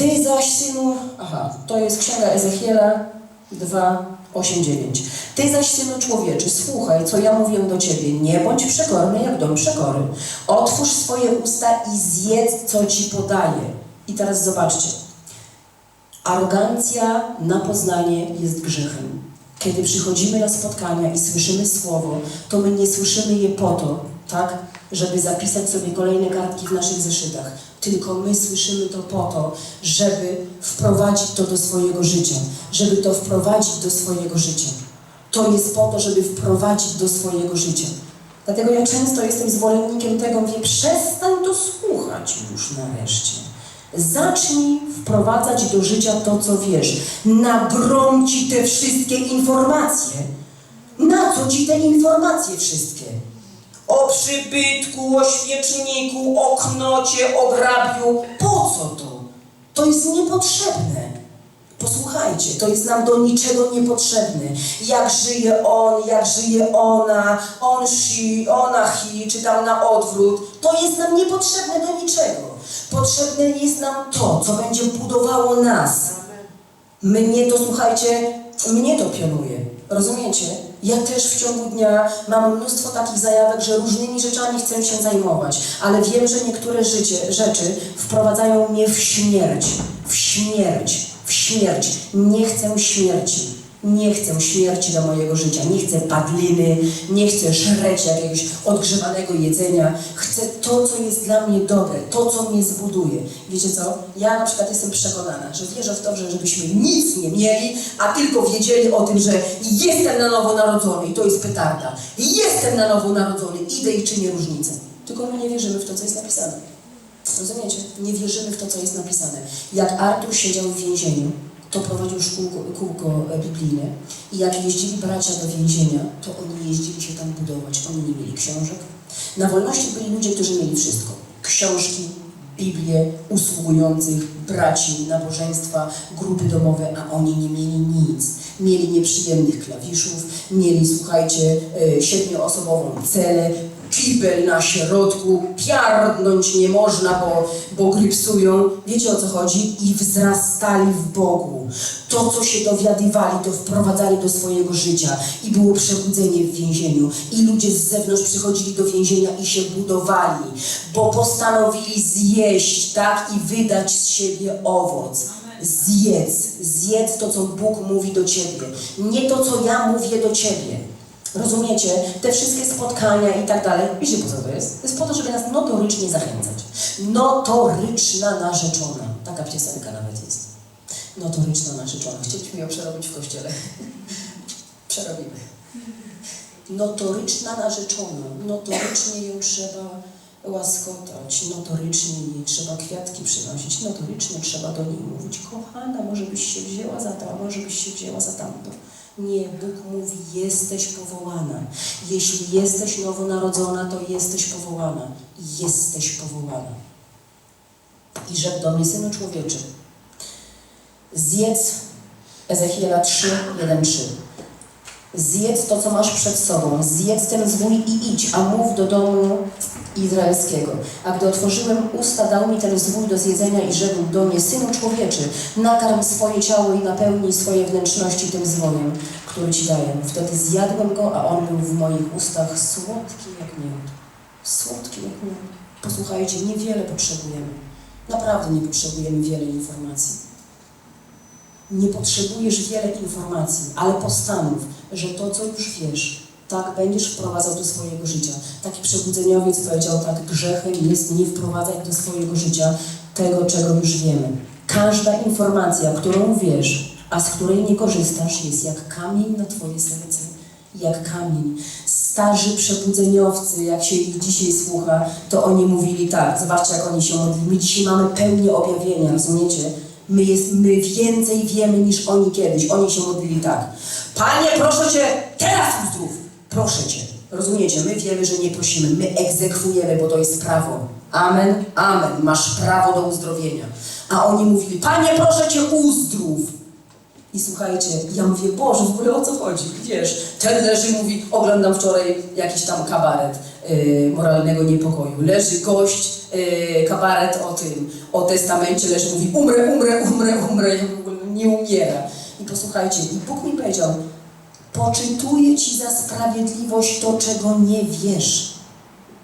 Ty zaś, synu, aha, to jest księga Ezechiela 2, 8, 9. Ty zaś, synu człowieczy, słuchaj, co ja mówię do ciebie. Nie bądź przekorny jak dom przekory. Otwórz swoje usta i zjedz, co ci podaję. I teraz zobaczcie. Arogancja na poznanie jest grzechem. Kiedy przychodzimy na spotkania i słyszymy słowo, to my nie słyszymy je po to, tak, żeby zapisać sobie kolejne kartki w naszych zeszytach. Tylko my słyszymy to po to, żeby wprowadzić to do swojego życia, żeby to wprowadzić do swojego życia. To jest po to, żeby wprowadzić do swojego życia. Dlatego ja często jestem zwolennikiem tego, mówię, przestań to słuchać już nareszcie. Zacznij wprowadzać do życia to, co wiesz. Nagrom ci te wszystkie informacje. Na co ci te informacje wszystkie? O przybytku, o świeczniku, o knocie, o grabiu. Po co to? To jest niepotrzebne. Posłuchajcie, to jest nam do niczego niepotrzebne. Jak żyje on, jak żyje ona, on she, ona he, czy tam na odwrót, to jest nam niepotrzebne do niczego. Potrzebne jest nam to, co będzie budowało nas. Mnie to, słuchajcie, mnie to pionuje. Rozumiecie? Ja też w ciągu dnia mam mnóstwo takich zajawek, że różnymi rzeczami chcę się zajmować, ale wiem, że niektóre życie, rzeczy wprowadzają mnie w śmierć, w śmierć, w śmierć. Nie chcę śmierci. Nie chcę śmierci do mojego życia, nie chcę padliny, nie chcę żreć jakiegoś odgrzewanego jedzenia. Chcę to, co jest dla mnie dobre, to, co mnie zbuduje. Wiecie co? Ja na przykład jestem przekonana, że wierzę w to, że żebyśmy nic nie mieli, a tylko wiedzieli o tym, że jestem na nowo narodzony i to jest petarda. Jestem na nowo narodzony, idę i czynię różnicę. Tylko my nie wierzymy w to, co jest napisane. Rozumiecie? Nie wierzymy w to, co jest napisane. Jak Artur siedział w więzieniu, to prowadził szkółko, kółko biblijne i jak jeździli bracia do więzienia, to oni jeździli się tam budować. Oni nie mieli książek. Na wolności byli ludzie, którzy mieli wszystko. Książki, Biblię, usługujących, braci, nabożeństwa, grupy domowe, a oni nie mieli nic. Mieli nieprzyjemnych klawiszów, mieli, słuchajcie, e, siedmioosobową celę, kibel na środku, piardnąć nie można, bo, bo grypsują. Wiecie o co chodzi? I wzrastali w Bogu. To, co się dowiadywali, to wprowadzali do swojego życia. I było przebudzenie w więzieniu. I ludzie z zewnątrz przychodzili do więzienia i się budowali, bo postanowili zjeść, tak, i wydać z siebie owoc. Zjedz, zjedz to, co Bóg mówi do Ciebie. Nie to, co ja mówię do Ciebie. Rozumiecie? Te wszystkie spotkania i tak dalej. Wiecie po co to jest? To jest po to, żeby nas notorycznie zachęcać. Notoryczna narzeczona. Taka piosenka nawet jest. Notoryczna narzeczona. Chcieliśmy ją przerobić w kościele. Przerobimy. Notoryczna narzeczona. Notorycznie ją trzeba łaskotać. Notorycznie jej trzeba kwiatki przynosić. Notorycznie trzeba do niej mówić. Kochana, może byś się wzięła za to, a może byś się wzięła za tamto. Nie, Bóg mówi, jesteś powołana. Jeśli jesteś nowonarodzona, to jesteś powołana. Jesteś powołana. I rzekł do mnie, synu człowieczy, zjedz Ezechiela 3, 1, 3. Zjedz to, co masz przed sobą, zjedz ten zwój i idź, a mów do domu izraelskiego. A gdy otworzyłem usta, dał mi ten zwój do zjedzenia i rzekł do mnie, synu człowieczy, nakarm swoje ciało i napełnij swoje wnętrzności tym zwojem, który ci daję. Wtedy zjadłem go, a on był w moich ustach słodki jak miód. Słodki jak miód. Posłuchajcie, niewiele potrzebujemy. Naprawdę nie potrzebujemy wiele informacji. Nie potrzebujesz wiele informacji, ale postanów, że to, co już wiesz, tak będziesz wprowadzał do swojego życia. Taki przebudzeniowiec powiedział tak, grzechem jest nie wprowadzać do swojego życia tego, czego już wiemy. Każda informacja, którą wiesz, a z której nie korzystasz, jest jak kamień na twoje serce. Jak kamień. Starzy przebudzeniowcy, jak się ich dzisiaj słucha, to oni mówili tak, zobaczcie jak oni się modlili. My dzisiaj mamy pełnię objawienia, rozumiecie? My, jest, my więcej wiemy niż oni kiedyś. Oni się modlili tak. Panie, proszę Cię, teraz uzdrów. Proszę Cię. Rozumiecie? My wiemy, że nie prosimy. My egzekwujemy, bo to jest prawo. Amen, amen. Masz prawo do uzdrowienia. A oni mówili, Panie, proszę Cię, uzdrów. I słuchajcie, ja mówię, Boże, w ogóle o co chodzi? Wiesz, ten leży mówi, oglądam wczoraj jakiś tam kabaret. y, moralnego niepokoju. Leży gość, y, kabaret o tym, o testamencie, leży, mówi umrę, umrę, umrę, umrę w ogóle nie umiera. I posłuchajcie, i Bóg mi powiedział, poczytuję Ci za sprawiedliwość to, czego nie wiesz.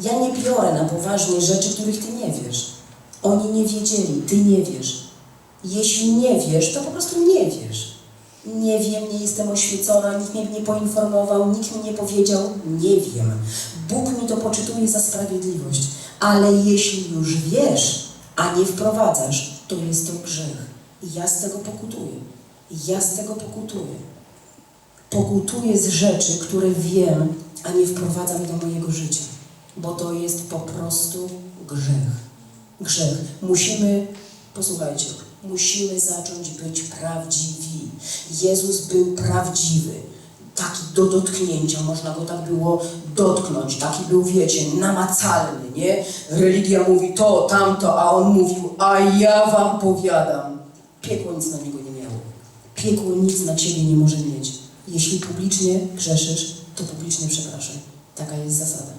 Ja nie biorę na poważnie rzeczy, których Ty nie wiesz. Oni nie wiedzieli, Ty nie wiesz. Jeśli nie wiesz, to po prostu nie wiesz. Nie wiem, nie jestem oświecona, nikt mnie nie poinformował, nikt mi nie powiedział, nie wiem. Bóg mi to poczytuje za sprawiedliwość. Ale jeśli już wiesz, a nie wprowadzasz, to jest to grzech. I ja z tego pokutuję. Ja z tego pokutuję. Pokutuję z rzeczy, które wiem, a nie wprowadzam do mojego życia. Bo to jest po prostu grzech. Grzech. Musimy, posłuchajcie, musimy zacząć być prawdziwi. Jezus był prawdziwy. Taki do dotknięcia, można go tak było dotknąć. Taki był, wiecie, namacalny, nie? Religia mówi to, tamto, a on mówił, a ja wam powiadam. Piekło nic na niego nie miało. Piekło nic na ciebie nie może mieć. Jeśli publicznie grzeszysz, to publicznie przepraszaj. Taka jest zasada.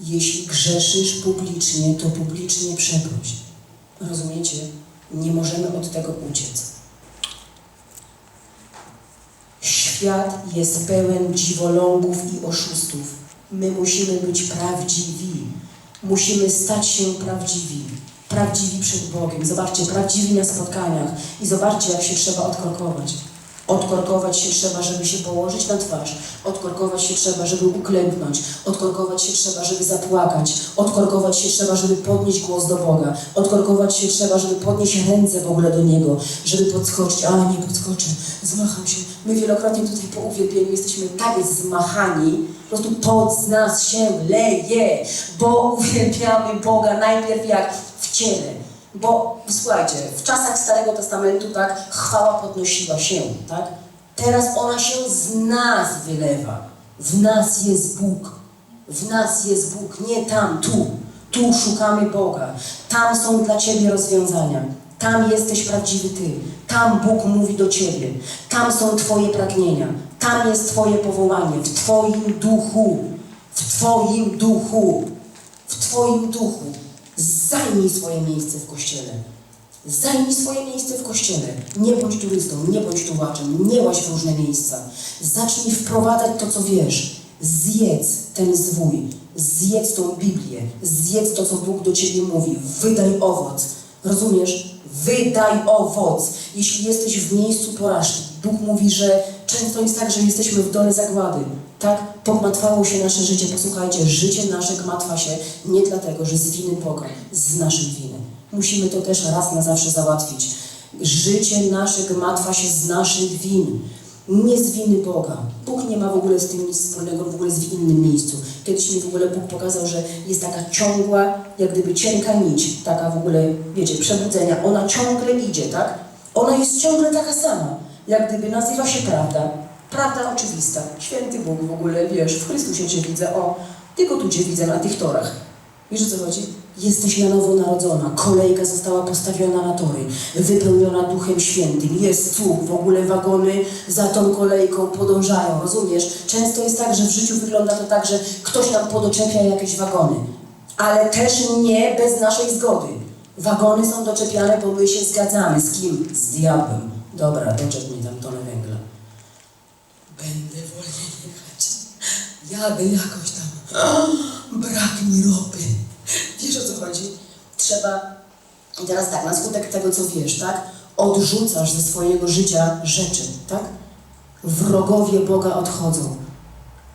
Jeśli grzeszysz publicznie, to publicznie przeproś. Rozumiecie? Nie możemy od tego uciec. Świat jest pełen dziwolągów i oszustów. My musimy być prawdziwi. Musimy stać się prawdziwi. Prawdziwi przed Bogiem. Zobaczcie, prawdziwi na spotkaniach. I zobaczcie, jak się trzeba odkorkować. Odkorkować się trzeba, żeby się położyć na twarz. Odkorkować się trzeba, żeby uklęknąć. Odkorkować się trzeba, żeby zapłakać. Odkorkować się trzeba, żeby podnieść głos do Boga. Odkorkować się trzeba, żeby podnieść ręce w ogóle do Niego. Żeby podskoczyć. A, nie podskoczę. Zmacham się. My wielokrotnie tutaj po uwielbieniu jesteśmy tak zmachani. Po prostu pot z nas się leje. Bo uwielbiamy Boga najpierw jak w ciele. Bo słuchajcie, w czasach Starego Testamentu tak chwała podnosiła się, tak? Teraz ona się z nas wylewa. W nas jest Bóg. W nas jest Bóg, nie tam, tu. Tu szukamy Boga. Tam są dla Ciebie rozwiązania. Tam jesteś prawdziwy Ty. Tam Bóg mówi do Ciebie. Tam są Twoje pragnienia. Tam jest Twoje powołanie. W Twoim duchu. W Twoim duchu. W Twoim duchu. Zajmij swoje miejsce w Kościele. Zajmij swoje miejsce w Kościele. Nie bądź turystą, nie bądź tułaczem, nie łaź w różne miejsca. Zacznij wprowadzać to, co wiesz. Zjedz ten zwój. Zjedz tą Biblię. Zjedz to, co Bóg do Ciebie mówi. Wydaj owoc. Rozumiesz? Wydaj owoc. Jeśli jesteś w miejscu porażki, Bóg mówi, że często jest tak, że jesteśmy w dole zagłady. Tak? Pogmatwało się nasze życie. Posłuchajcie, życie nasze gmatwa się nie dlatego, że z winy Boga, z naszej winy. Musimy to też raz na zawsze załatwić. Życie nasze gmatwa się z naszych win. Nie z winy Boga. Bóg nie ma w ogóle z tym nic wspólnego, w ogóle jest w innym miejscu. Kiedyś mi w ogóle Bóg pokazał, że jest taka ciągła, jak gdyby cienka nić, taka w ogóle, wiecie, przebudzenia. Ona ciągle idzie, tak? Ona jest ciągle taka sama. Jak gdyby nazywa się prawda. Prawda oczywista. Święty Bóg w ogóle, wiesz, w Chrystusie Cię widzę, o, tylko tu Cię widzę na tych torach. Wiesz o co chodzi? Jesteś na nowo narodzona, kolejka została postawiona na tory, wypełniona Duchem Świętym, jest cud, w ogóle wagony za tą kolejką podążają, rozumiesz? Często jest tak, że w życiu wygląda to tak, że ktoś nam podoczepia jakieś wagony, ale też nie bez naszej zgody. Wagony są doczepiane, bo my się zgadzamy. Z kim? Z diabłem. Dobra, doczep mi tam tonę węgla. Będę wolniej jechać. Jadę jakoś tam. Brak mi ropy. Wiesz o co chodzi? Trzeba. I teraz tak, na skutek tego, co wiesz, tak? Odrzucasz ze swojego życia rzeczy, tak? Wrogowie Boga odchodzą.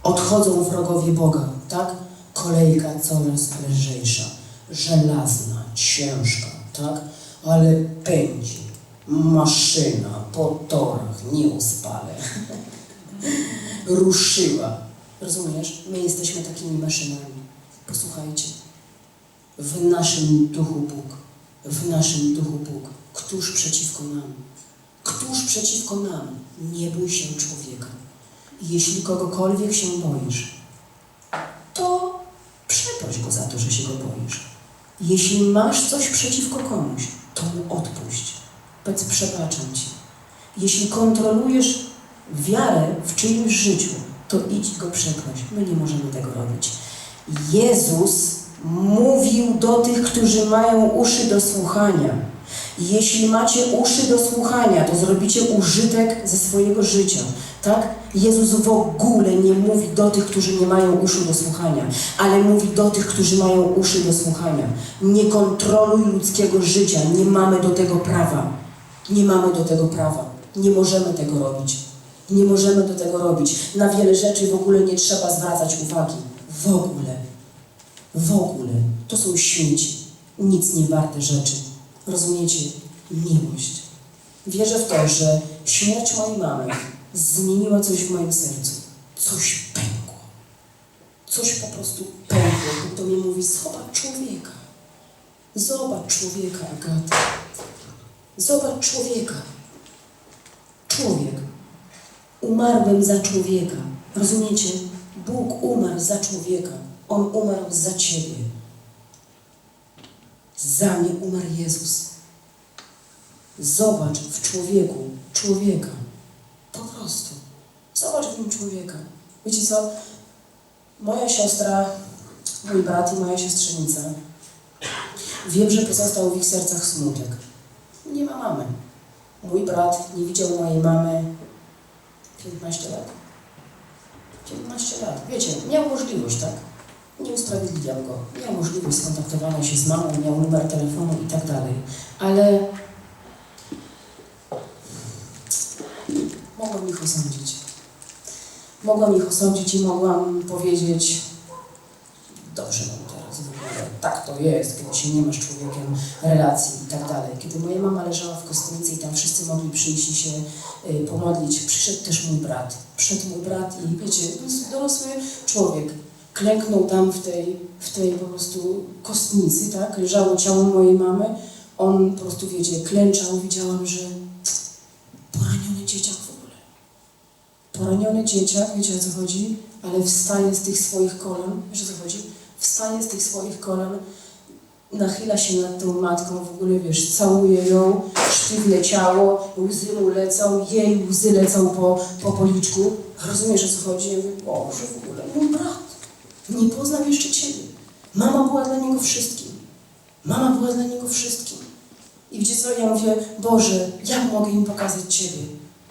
Odchodzą wrogowie Boga, tak? Kolejka coraz lżejsza, żelazna, ciężka, tak? Ale pędzi. Maszyna po torach, nie uspale. Ruszyła. Rozumiesz? My jesteśmy takimi maszynami. Posłuchajcie. W naszym duchu Bóg. W naszym duchu Bóg. Któż przeciwko nam? Któż przeciwko nam? Nie bój się człowieka. Jeśli kogokolwiek się boisz, to przeproś go za to, że się go boisz. Jeśli masz coś przeciwko komuś, to mu odpuść. Powiedz, przebaczam ci. Jeśli kontrolujesz wiarę w czyimś życiu, to idź go przeproś. My nie możemy tego robić. Jezus mówił do tych, którzy mają uszy do słuchania. Jeśli macie uszy do słuchania, to zrobicie użytek ze swojego życia. Tak? Jezus w ogóle nie mówi do tych, którzy nie mają uszu do słuchania, ale mówi do tych, którzy mają uszy do słuchania. Nie kontroluj ludzkiego życia, nie mamy do tego prawa. Nie mamy do tego prawa. Nie możemy tego robić. Nie możemy do tego robić. Na wiele rzeczy w ogóle nie trzeba zwracać uwagi. W ogóle. W ogóle. To są śmieci. Nic nie warte rzeczy. Rozumiecie? Miłość. Wierzę w to, że śmierć mojej mamy zmieniła coś w moim sercu. Coś pękło. Coś po prostu pękło. Do mnie mówi, zobacz człowieka. Zobacz człowieka, Agata. Zobacz człowieka. Człowiek. Umarłem za człowieka. Rozumiecie? Bóg umarł za człowieka. On umarł za ciebie. Za mnie umarł Jezus. Zobacz w człowieku człowieka. Po prostu. Zobacz w nim człowieka. Wiecie co? Moja siostra, mój brat i moja siostrzenica. Wiem, że pozostał w ich sercach smutek. Nie ma mamy. Mój brat nie widział mojej mamy 15 lat. 15 lat. Wiecie, miał możliwość, tak? Nie usprawiedliwiam go. Miał możliwość skontaktowania się z mamą, miał numer telefonu i tak dalej. Ale mogłam ich osądzić. Mogłam ich osądzić i mogłam powiedzieć dobrze mam teraz w ogóle, tak jest, kiedy się nie masz człowiekiem relacji i tak dalej. Kiedy moja mama leżała w kostnicy i tam wszyscy mogli przyjść i się y, pomodlić, przyszedł też mój brat. Przyszedł mój brat i wiecie, jest dorosły człowiek. Klęknął tam w tej, w tej po prostu kostnicy, tak? Leżało ciało mojej mamy. On po prostu, wiecie, klęczał. Widziałam, że poraniony dzieciak w ogóle. Poraniony dzieciak, wiecie o co chodzi? Ale wstaje z tych swoich kolan. Wiesz o co chodzi? Wstaje z tych swoich kolan, nachyla się nad tą matką, w ogóle wiesz, całuje ją, sztywne ciało, łzy mu lecą, jej łzy lecą po, po policzku. Rozumiesz o co chodzi? Ja mówię, Boże, w ogóle mój brat, nie poznam jeszcze Ciebie. Mama była dla niego wszystkim. Mama była dla niego wszystkim. I wiecie co, ja mówię, Boże, jak mogę im pokazać Ciebie?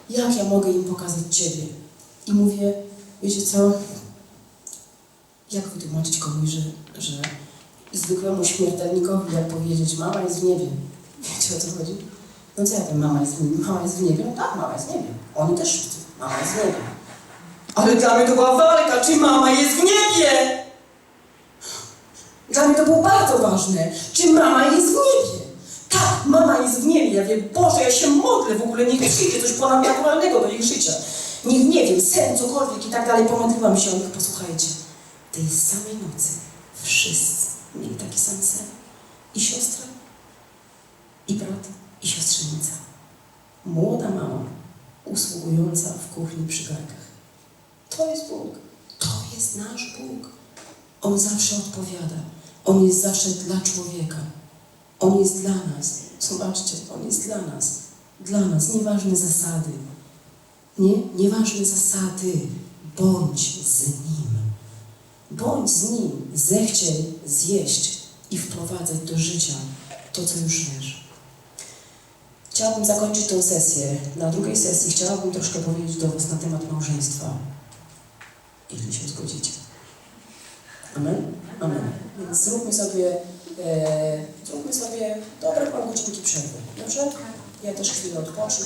Jak ja mogę im pokazać Ciebie? I mówię, wiecie co, jak wytłumaczyć komuś, że, że zwykłemu śmiertelnikowi, jak powiedzieć, mama jest w niebie. Wiecie o co chodzi? No co ja wiem, mama jest, w- mama jest w niebie? No tak, mama jest w niebie. Oni też mama jest w niebie. Ale dla mnie to była walka, czy mama jest w niebie? Dla mnie to było bardzo ważne. Czy mama jest w niebie? Tak, mama jest w niebie. Ja wiem, Boże, ja się modlę w ogóle, niech przyjdzie coś ponadnaturalnego do ich życia. Niech, nie wiem, sen, cokolwiek i tak dalej. Pomodliłam się o nich, posłuchajcie. Tej samej nocy wszyscy mieli taki sam sen. I siostra, i brat, i siostrzenica. Młoda mama, usługująca w kuchni przy garkach. To jest Bóg. To jest nasz Bóg. On zawsze odpowiada. On jest zawsze dla człowieka. On jest dla nas. Zobaczcie, On jest dla nas. Dla nas. Nieważne zasady. Nie? Nieważne zasady. Bądź z Nim. Bądź z Nim. Zechciej zjeść i wprowadzać do życia to, co już wiesz. Chciałabym zakończyć tę sesję. Na drugiej sesji chciałabym troszkę powiedzieć do Was na temat małżeństwa. Jeśli się zgodzicie. Amen? Amen. Więc zróbmy sobie, e, zróbmy sobie dobre pół godzinki przerwy. Dobrze? Ja też chwilę odpocznę.